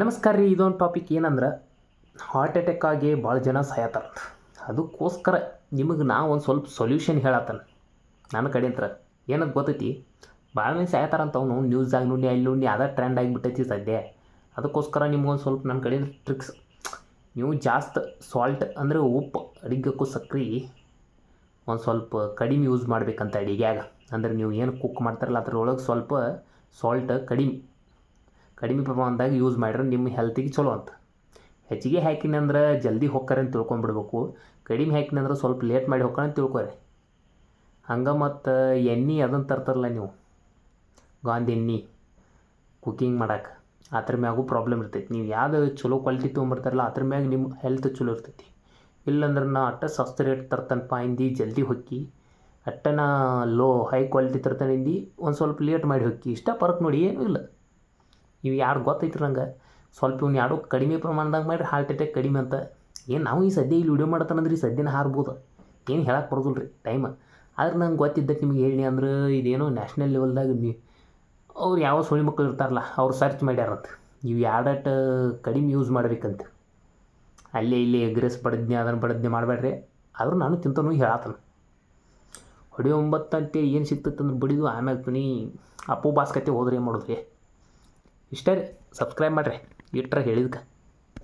ನಮಸ್ಕಾರ ರೀ, ಇದೊಂದು ಟಾಪಿಕ್ ಏನಂದ್ರೆ ಹಾರ್ಟ್ ಅಟ್ಯಾಕ್ ಆಗಿ ಭಾಳ ಜನ ಸಾಯತ್ತಾರಂತ ಅದಕ್ಕೋಸ್ಕರ ನಿಮಗೆ ನಾ ಒಂದು ಸ್ವಲ್ಪ ಸೊಲ್ಯೂಷನ್ ಹೇಳತ್ತನ ನನ್ನ ಕಡೆಯಂತ್ರ ಏನಕ್ಕೆ ಗೊತ್ತೈತಿ? ಭಾಳ ಮಂದಿ ಸಾಯತ್ತಾರಂತ ಅವನು ನ್ಯೂಸ್ದಾಗ ನೋಡಿ ಅಲ್ಲಿ ನೋಡಿ ಅದ ಟ್ರೆಂಡ್ ಆಗಿಬಿಟ್ಟೈತಿ ಸದ್ಯ. ಅದಕ್ಕೋಸ್ಕರ ನಿಮ್ಗೊಂದು ಸ್ವಲ್ಪ ನನ್ನ ಕಡೆಯಿಂದ ಟ್ರಿಕ್ಸ್ ನೀವು ಜಾಸ್ತಿ ಸಾಲ್ಟ್ ಅಂದರೆ ಉಪ್ಪು, ಅಡಿಗೆಕ್ಕೂ ಸಕ್ರೆ ಒಂದು ಸ್ವಲ್ಪ ಕಡಿಮೆ ಯೂಸ್ ಮಾಡ್ಬೇಕಂತ ಅಡಿಗೆಯಾಗ. ಅಂದ್ರೆ ನೀವು ಏನು ಕುಕ್ ಮಾಡ್ತಾರಲ್ಲ ಅದ್ರೊಳಗೆ ಸ್ವಲ್ಪ ಸಾಲ್ಟ್ ಕಡಿಮೆ. ಕಡಿಮೆ ಪ್ರಮಾಣದಾಗ ಯೂಸ್ ಮಾಡಿದ್ರೆ ನಿಮ್ಮ ಹೆಲ್ತಿಗೆ ಚಲೋ ಅಂತ. ಹೆಚ್ಚಿಗೆ ಹಾಕಿನಂದ್ರೆ ಜಲ್ದಿ ಹೊಕ್ಕಾರ ಅಂತ ತಿಳ್ಕೊಂಬಿಡ್ಬೇಕು ಕಡಿಮೆ ಹಾಕಿನಂದ್ರೆ ಸ್ವಲ್ಪ ಲೇಟ್ ಮಾಡಿ ಹೊಕ್ಕಾರ ಅಂತ ತಿಳ್ಕೊರಿ. ಹಂಗೆ ಮತ್ತು ಎಣ್ಣೆ ಅದನ್ನು ತರ್ತಾರಲ್ಲ ನೀವು. ಗಾಂಧಿ ಎಣ್ಣೆ ಕುಕಿಂಗ್ ಮಾಡಕ್ಕೆ ಅದ್ರ ಮ್ಯಾಗೂ ಪ್ರಾಬ್ಲಮ್ ಇರ್ತೈತಿ. ನೀವು ಯಾವ್ದು ಚಲೋ ಕ್ವಾಲಿಟಿ ತೊಗೊಂಬರ್ತಾರಲ್ಲ ಅದ್ರ ಮ್ಯಾಗ ನಿಮ್ಮ ಹೆಲ್ತ್ ಚಲೋ ಇರ್ತೈತಿ. ಇಲ್ಲಂದ್ರೆ ನಾ ಅಟ್ಟ ಸಸ್ತ ರೇಟ್ ತರ್ತಾನಪ್ಪ ಇಂದು ಜಲ್ದಿ ಹೊಕ್ಕಿ. ಅಟ್ಟನ ಲೋ ಹೈ ಕ್ವಾಲಿಟಿ ತರ್ತಾನೆ ಇಂದು ಒಂದು ಸ್ವಲ್ಪ ಲೇಟ್ ಮಾಡಿ ಹೊಕ್ಕಿ. ಇಷ್ಟ ಪರಕ್ ನೋಡಿ, ಏನೂ ಇಲ್ಲ. ನೀವು ಯಾರು ಗೊತ್ತೈತಿ ನಂಗೆ? ಸ್ವಲ್ಪ ಇವ್ನು ಯಾರೋ ಕಡಿಮೆ ಪ್ರಮಾಣದಾಗ ಮಾಡಿರಿ ಹಾರ್ಟ್ ಅಟ್ಯಾಕ್ ಕಡಿಮೆ ಅಂತ. ಏನು ನಾವು ಈ ಸದ್ಯ ಇಲ್ಲಿ ವಿಡಿಯೋ ಮಾಡ್ತಾನಂದ್ರೆ ಈ ಸದ್ಯನ ಹಾರ್ಬೋದು. ಏನು ಹೇಳಕ್ಕೆ ಬರೋದಿಲ್ಲ ರೀ ಟೈಮ್. ಆದ್ರೆ ನಂಗೆ ಗೊತ್ತಿದ್ದಕ್ಕೆ ನಿಮಗೆ ಹೇಳಿ ಅಂದ್ರೆ ಇದೇನೋ ನ್ಯಾಷನಲ್ ಲೆವೆಲ್ದಾಗ ನೀವು ಅವ್ರು ಯಾವ ಸುಳಿ ಮಕ್ಕಳು ಇರ್ತಾರಲ್ಲ, ಅವ್ರು ಸರ್ಚ್ ಮಾಡ್ಯಾರಂತ. ಇವು ಯಾಡಟ್ ಕಡಿಮೆ ಯೂಸ್ ಮಾಡ್ಬೇಕಂತ. ಅಲ್ಲೇ ಇಲ್ಲಿ ಎಗ್ರೆಸ್ ಬಡದ್ನೆ ಅದನ್ನು ಬಡದ್ನೆ ಮಾಡಬೇಡ್ರಿ ಆದರೂ ನಾನು ತಿಂತನೂ ಹೇಳತ್ತನ ಹೊಡಿ ಒಂಬತ್ತು ಏನು ಸಿಕ್ತೈತೆ ಅಂದ್ರೆ ಬಡಿದು ಆಮೇಲೆ ತುನಿ ಅಪ್ಪು ಬಾಸ್ಕತೆ ಹೋದ್ರೆ ಏನು ಮಾಡೋದ್ರಿ? ಇಷ್ಟೇ ರೀ. ಸಬ್ಸ್ಕ್ರೈಬ್ ಮಾಡಿರಿ. ಇಟ್ರೆ ಹೇಳಿದ್ಕೆ.